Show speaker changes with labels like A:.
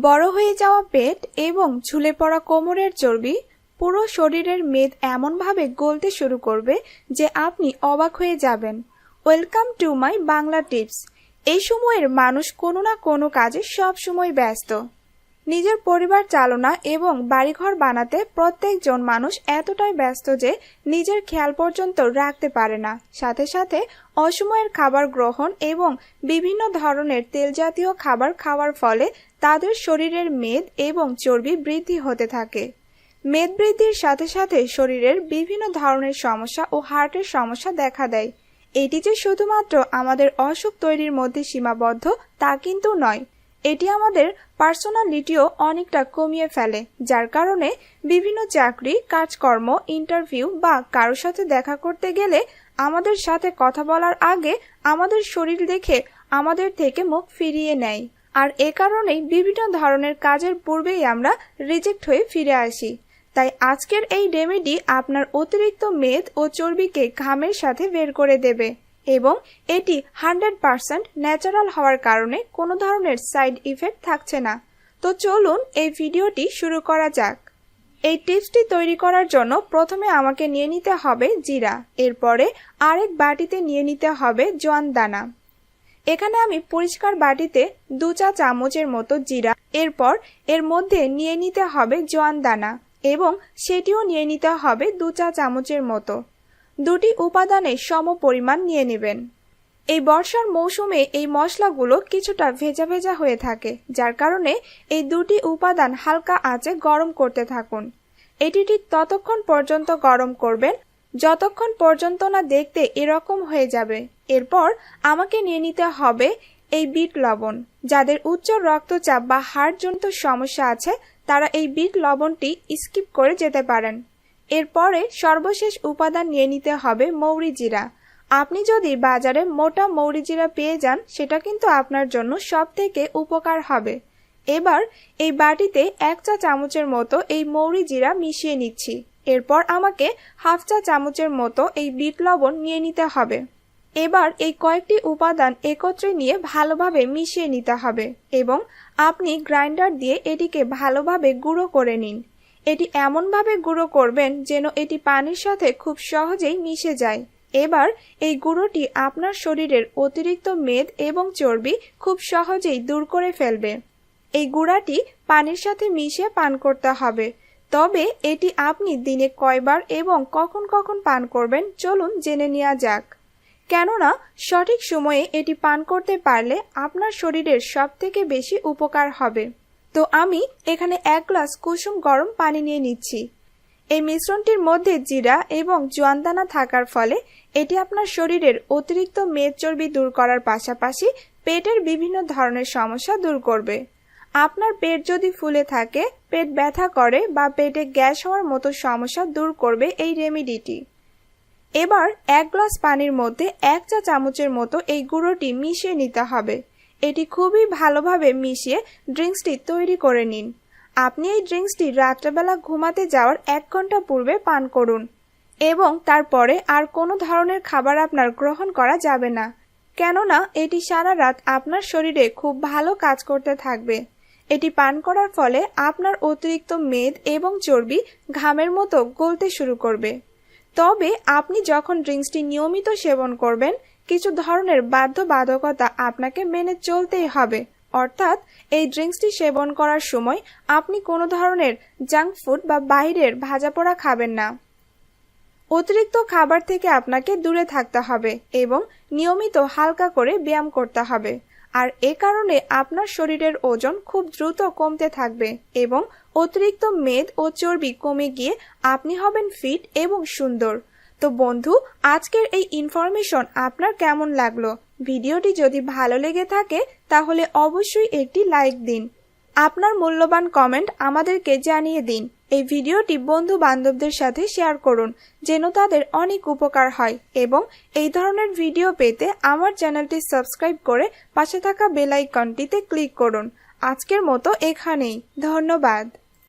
A: বড় হয়ে যাওয়া পেট এবং ঝুলে পড়া কোমরের চর্বি পুরো শরীরের মেদ এমনভাবে গলতে শুরু করবে যে আপনি অবাক হয়ে যাবেন। Welcome to my Bangla tips. এই সময়ের মানুষ কোনো না কোনো কাজে সব সময় ব্যস্ত। নিজের পরিবার চালনা এবং বাড়িঘর বানাতে প্রত্যেকজন মানুষ এতটাই ব্যস্ত যে নিজের খেয়াল পর্যন্ত রাখতে পারে না। সাথে সাথে অসময়ের খাবার গ্রহণ এবং বিভিন্ন ধরনের তেলজাতীয় খাবার খাওয়ার ফলে তাদের শরীরের মেদ এবং চর্বি বৃদ্ধি হতে থাকে। মেদ বৃদ্ধির সাথে সাথে শরীরের বিভিন্ন ধরনের সমস্যা ও হার্টের সমস্যা দেখা দেয়। এটি যে শুধুমাত্র আমাদের অসুখ তৈরির মধ্যে সীমাবদ্ধ তা কিন্তু নয়। এটি আমাদের পার্সোনালিটিও অনেকটা কমিয়ে ফেলে, যার কারণে বিভিন্ন চাকরি, কাজকর্ম, ইন্টারভিউ বা কারোর সাথে দেখা করতে গেলে আমাদের সাথে কথা বলার আগে আমাদের শরীর দেখে আমাদের থেকে মুখ ফিরিয়ে নেয়। আর এ কারণেই বিভিন্ন ধরনের কাজের পূর্বেই আমরা রিজেক্ট হয়ে ফিরে আসি। তাই আজকের এই রেমেডি আপনার অতিরিক্ত মেদ ও চর্বিকে ঘামের সাথে বের করে দেবে। এবং এটি হান্ড্রেড পার্সেন্ট ন্যাচারাল হওয়ার কারণে কোনো ধরনের সাইড ইফেক্ট থাকছে না। তো চলুন এই ভিডিওটি শুরু করা যাক। এই টিপসটি তৈরি করার জন্য প্রথমে আমাকে নিয়ে নিতে হবে জিরা, এরপরে আরেক বাটিতে নিয়ে নিতে হবে জোয়ান দানা এখানে আমি পরিষ্কার বাটিতে দু চা চামচের মতো জিরা, এরপর এর মধ্যে নিয়ে নিতে হবে জোয়ান দানা এবং সেটিও নিয়ে নিতে হবে দু চা চামচের মতো। দুটি উপাদানে সম পরিমাণ নিয়ে নেবেন। এই বর্ষার মৌসুমে এই মশলাগুলো কিছুটা ভেজা ভেজা হয়ে থাকে, যার কারণে এই দুটি উপাদান হালকা আঁচে গরম করতে থাকুন। এটি ঠিক ততক্ষণ পর্যন্ত গরম করবেন, যতক্ষণ পর্যন্ত না দেখতে এরকম হয়ে যাবে। এরপর আমাকে নিয়ে নিতে হবে এই বিট লবণ। যাদের উচ্চ রক্তচাপ বা হার্টজনিত সমস্যা আছে, তারা এই বিট লবণটি স্কিপ করে যেতে পারেন। এরপরে সর্বশেষ উপাদান নিয়ে নিতে হবে মৌরি জিরা। আপনি যদি বাজারে মোটা মৌরি জিরা পেয়ে যান, সেটা কিন্তু আপনার জন্য সব থেকে উপকার হবে। এবার এই বাটিতে এক চা চামচের মতো এই মৌরি জিরা মিশিয়ে নিচ্ছি। এরপর আমাকে হাফ চা চামচের মতো এই বিট লবণ নিয়ে নিতে হবে। এবার এই কয়েকটি উপাদান একত্রে নিয়ে ভালোভাবে মিশিয়ে নিতে হবে এবং আপনি গ্রাইন্ডার দিয়ে এটিকে ভালোভাবে গুঁড়ো করে নিন। এটি এমনভাবে গুঁড়ো করবেন যেন এটি পানির সাথে খুব সহজেই মিশে যায়। এবার এই গুঁড়োটি আপনার শরীরের অতিরিক্ত মেদ এবং চর্বি খুব সহজেই দূর করে ফেলবে। এই গুঁড়াটি পানির সাথে মিশিয়ে পান করতে হবে। তবে এটি আপনি দিনে কয়বার এবং কখন কখন পান করবেন চলুন জেনে নেওয়া যাক। কেননা, সঠিক সময়ে এটি পান করতে পারলে আপনার শরীরের সব থেকে বেশি উপকার হবে। তো আমি এখানে এক গ্লাস কুসুম গরম পানি নিয়ে নিচ্ছি। এই মিশ্রণটির মধ্যে জিরা এবং জোয়ানদানা থাকার ফলে এটি আপনার শরীরের অতিরিক্ত মেদ চর্বি দূর করার পাশাপাশি পেটের বিভিন্ন ধরনের সমস্যা দূর করবে। আপনার পেট যদি ফুলে থাকে, পেট ব্যথা করে বা পেটে গ্যাস হওয়ার মতো সমস্যা দূর করবে এই রেমিডিটি। এবার এক গ্লাস পানির মধ্যে এক চা চামচের মতো এই গুঁড়োটি মিশিয়ে নিতে হবে। এটি খুবই ভালোভাবে মিশিয়ে ড্রিঙ্কসটি তৈরি করে নিন। আপনি এই ড্রিঙ্কসটি রাত্রেবেলা ঘুমাতে যাওয়ার এক ঘণ্টা পূর্বে পান করুন এবং তারপরে আর কোনো ধরনের খাবার আপনার গ্রহণ করা যাবে না। কেননা, এটি সারা রাত আপনার শরীরে খুব ভালো কাজ করতে থাকবে। এটি পান করার ফলে আপনার অতিরিক্ত মেদ এবং চর্বি ঘামের মতো গলতে শুরু করবে। তবে আপনি যখন ড্রিঙ্কসটি নিয়মিত সেবন করবেন, কিছু ধরনের বাধ্যবাধকতা আপনাকে মেনে চলতেই হবে। অর্থাৎ, এই ড্রিঙ্কসটি সেবন করার সময় আপনি কোনো ধরনের জাঙ্ক ফুড বা বাইরের ভাজাপোড়া খাবেন না। অতিরিক্ত খাবার থেকে আপনাকে দূরে থাকতে হবে এবং নিয়মিত হালকা করে ব্যায়াম করতে হবে। আর এ কারণে আপনার শরীরের ওজন খুব দ্রুত কমতে থাকবে এবং অতিরিক্ত মেদ ও চর্বি কমে গিয়ে আপনি হবেন ফিট এবং সুন্দর। তো বন্ধু, আজকের এই ইনফরমেশন আপনার কেমন লাগল? ভিডিওটি যদি ভালো লেগে থাকে, তাহলে অবশ্যই একটি লাইক দিন। আপনার মূল্যবান কমেন্ট আমাদেরকে জানিয়ে দিন। এই ভিডিওটি বন্ধু বান্ধবদের সাথে শেয়ার করুন, যেন তাদের অনেক উপকার হয় এবং এই ধরনের ভিডিও পেতে আমার চ্যানেলটি সাবস্ক্রাইব করে পাশে থাকা বেলাইকনটিতে ক্লিক করুন। আজকের মতো এখানেই। ধন্যবাদ।